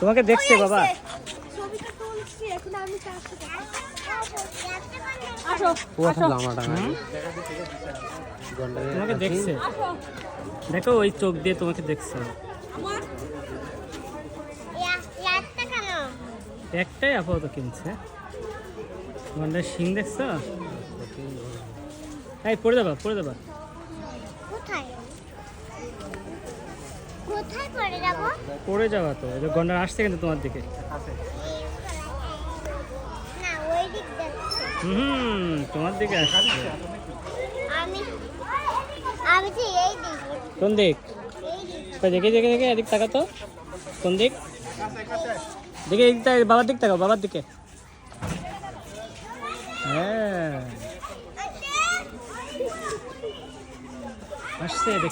তোমাকে দেখছে বাবা। তোমাকে দেখছে। দেখো ওই চোখ দিয়ে তোমাকে দেখছে। একটাই আপাতত কিনছে। গন্ডার শিং দেখছ? এই পড়ে যাবা পড়ে যাবা কোথায় কোথায় পড়ে যাব? পড়ে যাবা তো এই গন্ডার আসছে কিন্তু তোমার দিকে। না ওই দিক যাচ্ছে। হুম তোমার দিকে আসছে। আমি আমি তো এই দিক। কোন দিক? এই দিক দেখে দেখে দেখে এদিক তাকাতো কোন দিক? দেখে এদিক বাবার দিক তাকাও বাবার দিকে। হ্যাঁ। আসছে